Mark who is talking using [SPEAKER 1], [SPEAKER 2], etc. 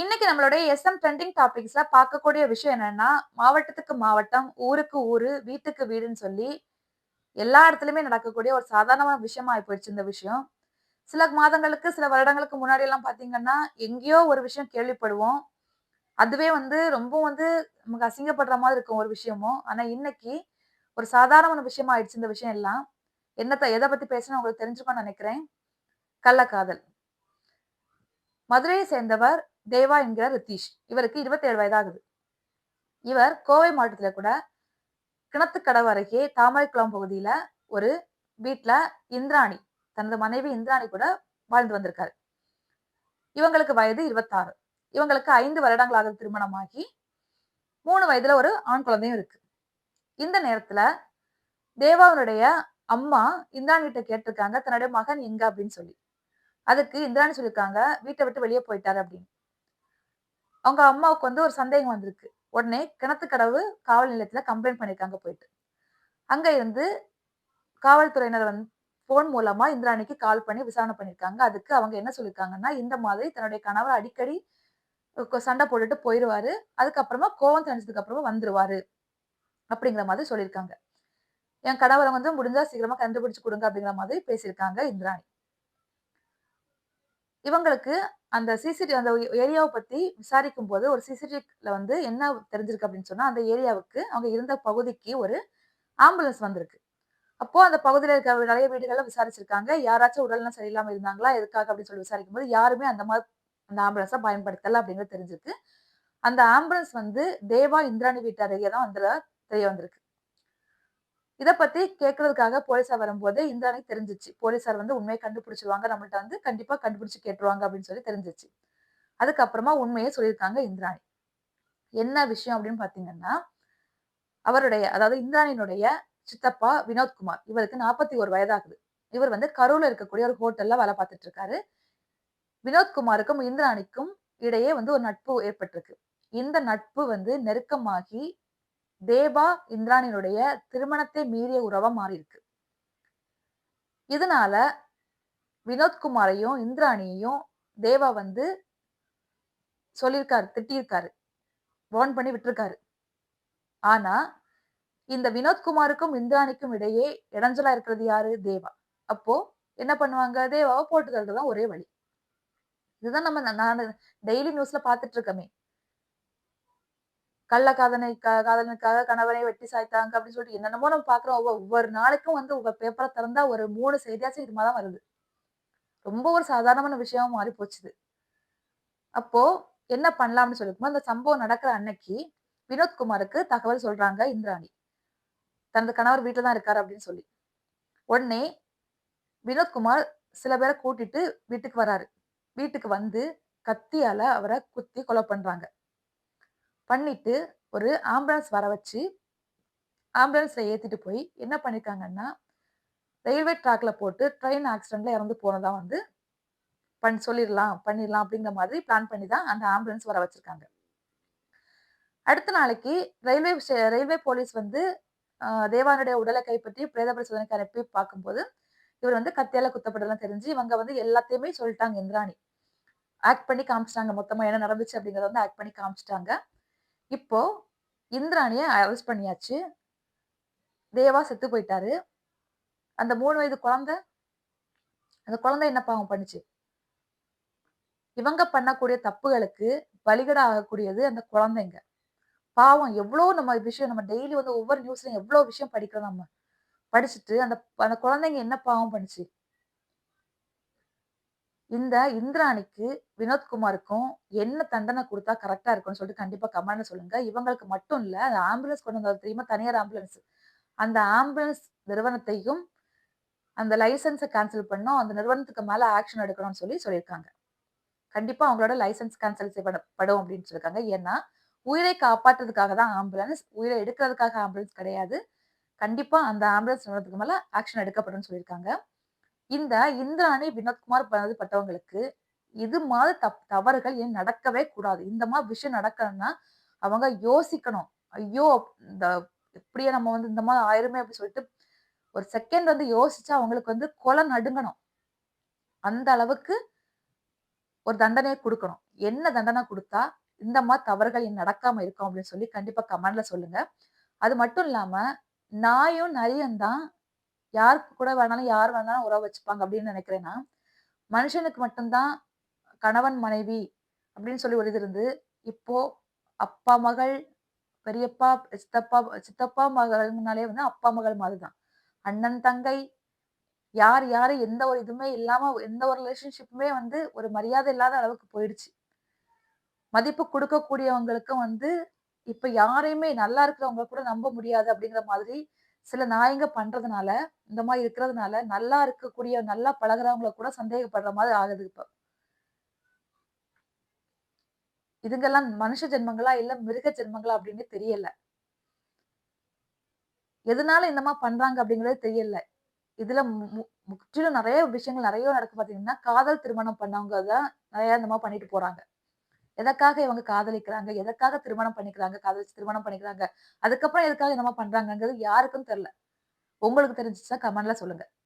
[SPEAKER 1] இன்னைக்கு நம்மளுடைய SM trending டாபிக்ஸ்ல பார்க்கக்கூடிய விஷயம் என்னன்னா மாவட்டத்துக்கு மாவட்டம் ஊருக்கு ஊரு வீட்டுக்கு வீடுன்னு சொல்லி எல்லா இடத்துலயுமே நடக்கக்கூடிய ஒரு சாதாரணமான விஷயமா ஆயிப்போயிடுச்சு போயிடுச்சு இந்த விஷயம். சில மாதங்களுக்கு சில வருடங்களுக்கு முன்னாடி எல்லாம் பாத்தீங்கன்னா எங்கேயோ ஒரு விஷயம் கேள்விப்படுவோம். அதுவே வந்து ரொம்ப வந்து நமக்கு அசிங்கப்படுற மாதிரி இருக்கும் ஒரு விஷயமும் ஆனா இன்னைக்கு ஒரு சாதாரணமான விஷயமா ஆயிடுச்சு இந்த விஷயம் எல்லாம். என்னத்தை எதை பத்தி பேசணும் உங்களுக்கு தெரிஞ்சுக்கணும்னு நினைக்கிறேன். கள்ளக்காதல். மதுரையை சேர்ந்தவர் தேவா என்கிற ரித்தீஷ். இவருக்கு இருபத்தேழு வயதாகுது. இவர் கோவை மாவட்டத்தில் கூட கிணத்துக்கடவு அருகே தாமரைக்குளம் பகுதியில ஒரு வீட்டுல இந்திராணி தனது மனைவி இந்திராணி கூட வாழ்ந்து வந்திருக்காரு. இவங்களுக்கு வயது இருபத்தாறு. இவங்களுக்கு ஐந்து வருடங்களாக திருமணமாகி மூணு வயதுல ஒரு ஆண் குழந்தையும் இருக்கு. இந்த நேரத்துல தேவாவுடைய அம்மா இந்திராணிகிட்ட கேட்டிருக்காங்க தன்னுடைய மகன் எங்க? அப்படின்னு சொல்லி. அதுக்கு இந்திராணி சொல்லியிருக்காங்க வீட்டை விட்டு வெளியே போயிட்டாரு அப்படின்னு. அவங்க அம்மாவுக்கு வந்து ஒரு சந்தேகம் வந்திருக்கு. உடனே கிணத்துக்கடவு காவல் நிலையத்துல கம்ப்ளைண்ட் பண்ணியிருக்காங்க போயிட்டு. அங்க இருந்து காவல்துறையினர் வந்து போன் மூலமா இந்திராணிக்கு கால் பண்ணி விசாரணை பண்ணியிருக்காங்க அதுக்கு அவங்க என்ன சொல்லியிருக்காங்கன்னா இந்த மாதிரி தன்னுடைய கணவர் அடிக்கடி சண்டை போட்டுட்டு போயிடுவாரு அதுக்கப்புறமா கோவம் தெரிஞ்சதுக்கு அப்புறமா வந்துருவாரு. அப்படிங்கிற மாதிரி சொல்லியிருக்காங்க என் கணவரை வந்து முடிஞ்சா சீக்கிரமா கண்டுபிடிச்சு கொடுங்க அப்படிங்கிற மாதிரி பேசியிருக்காங்க இந்திராணி. இவங்களுக்கு அந்த சிசிடிவி அந்த ஏரியாவை பத்தி விசாரிக்கும் போது ஒரு சிசிடிவில வந்து என்ன தெரிஞ்சிருக்கு அப்படின்னு சொன்னா அந்த ஏரியாவுக்கு அவங்க இருந்த பகுதிக்கு ஒரு ஆம்புலன்ஸ் வந்திருக்கு. அப்போ அந்த பகுதியில் இருக்க நிறைய வீடுகளை விசாரிச்சிருக்காங்க. யாராச்சும் உடல்நலம் சரியில்லாமல் இருந்தாங்களா எதுக்காக அப்படின்னு சொல்லி விசாரிக்கும் போது யாருமே அந்த மாதிரி அந்த ஆம்புலன்ஸை பயன்படுத்தலை அப்படிங்கிறது தெரிஞ்சிருக்கு. அந்த ஆம்புலன்ஸ் வந்து தேவா இந்திராணி வீட்டு அருகே தான் வந்து தெரிய வந்திருக்கு. இதை பத்தி கேட்கறதுக்காக போலீஸார் வரும்போது இந்திராணி தெரிஞ்சிச்சு. போலீஸார் வந்து உண்மையை கண்டுபிடிச்சிருவாங்க நம்மள்ட்ட வந்து கண்டிப்பா கண்டுபிடிச்சு கேட்டுருவாங்க அப்படின்னு சொல்லி தெரிஞ்சிச்சு. அதுக்கப்புறமா உண்மையை சொல்லியிருக்காங்க இந்திராணி என்ன விஷயம் அப்படின்னு பாத்தீங்கன்னா அவருடைய அதாவது இந்திராணியினுடைய சித்தப்பா வினோத்குமார் இவருக்கு நாற்பத்தி ஒரு வயதாகுது. இவர் வந்து கரூர்ல இருக்கக்கூடிய ஒரு ஹோட்டல்ல வேலை பார்த்துட்டு இருக்காரு. வினோத்குமாருக்கும் இந்திராணிக்கும் இடையே வந்து ஒரு நட்பு ஏற்பட்டிருக்கு. இந்த நட்பு வந்து நெருக்கமாகி தேவா இந்திராணியினுடைய திருமணத்தை மீறிய உறவா மாறி இருக்கு இதனால வினோத்குமாரையும் இந்திராணியையும் தேவா வந்து சொல்லியிருக்காரு திட்டியிருக்காரு வார்ன் பண்ணி விட்டுருக்காரு. ஆனா இந்த வினோத்குமாருக்கும் இந்திராணிக்கும் இடையே இடைஞ்சலா இருக்கிறது யாரு? தேவா. அப்போ என்ன பண்ணுவாங்க? தேவாவை போட்டு தள்ளுறதுதான் ஒரே வழி. இதுதான் நம்ம நான் டெய்லி நியூஸ்ல பாத்துட்டு இருக்கமே. கள்ள காதனை காதலனுக்காக கணவனை வெட்டி சாய்த்தாங்க அப்படின்னு சொல்லிட்டு என்னென்னமோ நம்ம பாக்குறோம் ஒவ்வொரு நாளைக்கும் வந்து உங்க பேப்பரை திறந்தா ஒரு மூணு செய்தியாச்சும் இது மாதிரிதான் வருது. ரொம்ப ஒரு சாதாரணமான விஷயமா மாறி போச்சுது. அப்போ என்ன பண்ணலாம்னு சொல்லிருக்கோம் அந்த சம்பவம் நடக்கிற அன்னைக்கு வினோத்குமாருக்கு தகவல் சொல்றாங்க இந்திராணி. தனது கணவர் வீட்டில் தான் இருக்காரு அப்படின்னு சொல்லி. உடனே வினோத்குமார் சில பேரை கூட்டிட்டு வீட்டுக்கு வராரு. வீட்டுக்கு வந்து கத்தியால அவரை குத்தி கொலை பண்றாங்க. பண்ணிட்டு ஒரு ஆம்புலன்ஸ் வர வச்சு ஆம்புலன்ஸில் ஏற்றிட்டு போய் என்ன பண்ணியிருக்காங்கன்னா ரயில்வே ட்ராக்ல போட்டு ட்ரெயின் ஆக்சிடெண்ட்ல இறந்து போனதா வந்து பண் சொல்லிடலாம் பண்ணிடலாம் அப்படிங்கிற மாதிரி பிளான் பண்ணி தான் அந்த ஆம்புலன்ஸ் வர வச்சிருக்காங்க. அடுத்த நாளைக்கு ரயில்வே ரயில்வே போலீஸ் வந்து தேவானுடைய உடலை கைப்பற்றி பிரேத பரிசோதனைக்கு அனுப்பி பார்க்கும்போது இவர் வந்து கத்தியால குத்தப்பட்டதெல்லாம் தெரிஞ்சு இவங்க வந்து எல்லாத்தையுமே சொல்லிட்டாங்க இந்திராணி. ஆக்ட் பண்ணி காமிச்சிட்டாங்க மொத்தமா என்ன நடந்துச்சு அப்படிங்கறத வந்து ஆக்ட் பண்ணி காமிச்சிட்டாங்க. இப்போ இந்திராணிய அரெஸ்ட் பண்ணியாச்சு. தேவா செத்து போயிட்டாரு. அந்த மூணு வயது குழந்தை அந்த குழந்தை என்ன பாவம் பண்ணுச்சு? இவங்க பண்ணக்கூடிய தப்புகளுக்கு பலிகடா ஆகக்கூடியது அந்த குழந்தைங்க. பாவம் எவ்வளோ நம்ம விஷயம் நம்ம டெய்லி வந்து ஒவ்வொரு நியூஸ்லையும் எவ்வளோ விஷயம் படிக்கிறோம் நம்ம. படிச்சுட்டு அந்த அந்த குழந்தைங்க என்ன பாவம் பண்ணுச்சு? இந்த இந்திராணிக்கு வினோத்குமாருக்கும் என்ன தண்டனை கொடுத்தா கரெக்டா இருக்கும்னு சொல்லிட்டு கண்டிப்பா கமெண்ட்ல சொல்லுங்க. இவங்களுக்கு மட்டும் இல்ல அந்த ஆம்புலன்ஸ் கொண்டு வந்தது தெரியுமா? தனியார் ஆம்புலன்ஸ் அந்த ஆம்புலன்ஸ் நிறுவனத்தையும் அந்த லைசன்ஸை கேன்சல் பண்ணோம். அந்த நிறுவனத்துக்கு மேல ஆக்ஷன் எடுக்கணும்னு சொல்லி சொல்லியிருக்காங்க. கண்டிப்பா அவங்களோட லைசன்ஸ் கேன்சல் செய்யப்படும் அப்படின்னு சொல்லியிருக்காங்க. ஏன்னா உயிரை காப்பாற்றுறதுக்காக தான் ஆம்புலன்ஸ் உயிரை எடுக்கிறதுக்காக ஆம்புலன்ஸ் கிடையாது. கண்டிப்பா அந்த ஆம்புலன்ஸ் நிறுவனத்துக்கு மேல ஆக்ஷன் எடுக்கப்படும் சொல்லியிருக்காங்க. இந்த இந்திராணி வினோத்குமார் பட்டவங்களுக்கு இது மாதிரி தப் தவறுகள் ஏன் நடக்கவே கூடாது? இந்த மாதிரி விஷயம் நடக்கணும்னா அவங்க யோசிக்கணும். ஐயோ! இந்த எப்படியே நம்ம வந்து இந்த மாதிரி ஆயிருமே அப்படின்னு சொல்லிட்டு ஒரு செகண்ட் வந்து யோசிச்சா அவங்களுக்கு வந்து கொலை நடுங்கணும். அந்த அளவுக்கு ஒரு தண்டனையை கொடுக்கணும். என்ன தண்டனை கொடுத்தா இந்த மாதிரி தவறுகள் என் நடக்காம இருக்கும் அப்படின்னு சொல்லி கண்டிப்பா கமெண்ட்ல சொல்லுங்க. அது மட்டும் இல்லாம, நாயும், நரியும் தான் யார் கூட வேணாலும், யார் வேணாலும் உறவு வச்சுப்பாங்க அப்படின்னு நினைக்கிறேன் நான். மனுஷனுக்கு மட்டும் தான் கணவன், மனைவி அப்படின்னு சொல்லி ஒரு இது இருந்து, இப்போ அப்பா, மகள், பெரியப்பா, சித்தப்பா சித்தப்பா மகள்னாலே வந்து அப்பா, மகள் மாதிரி தான். அண்ணன், தங்கை யார் யாரு எந்த ஒரு இதுவுமே இல்லாம எந்த ஒரு ரிலேஷன்ஷிப்புமே வந்து ஒரு மரியாதை இல்லாத அளவுக்கு போயிடுச்சு. மதிப்பு கொடுக்கக்கூடியவங்களுக்கும் வந்து இப்ப யாரையுமே நல்லா இருக்கிறவங்க கூட நம்ப முடியாது அப்படிங்கிற மாதிரி சில நாய்ங்க பண்றதுனால, இந்த மாதிரி இருக்கிறதுனால, நல்லா இருக்கக்கூடிய, நல்லா பழகிறவங்கள கூட சந்தேகப்படுற மாதிரி ஆகுது இப்ப. இதுங்கெல்லாம் மனுஷ ஜென்மங்களா? இல்ல மிருக ஜென்மங்களா? அப்படின்னு தெரியல. எதனால இந்த மாதிரி பண்றாங்க அப்படிங்கறது தெரியல. இதுல மு முற்றிலும் நிறைய விஷயங்கள் நிறைய நடக்கு பாத்தீங்கன்னா காதல் திருமணம் பண்ணவங்க தான் நிறைய இந்த மாதிரி பண்ணிட்டு போறாங்க. எதற்காக இவங்க காதலிக்கிறாங்க? எதற்காக திருமணம் பண்ணிக்கிறாங்க? காதலிச்சு திருமணம் பண்ணிக்கிறாங்க. அதுக்கப்புறம் எதுக்காக என்னமா பண்றாங்கிறது பண்றாங்கங்கிறது யாருக்கும் தெரியல. உங்களுக்கு தெரிஞ்சிச்சுன்னா கமெண்ட்ல சொல்லுங்க.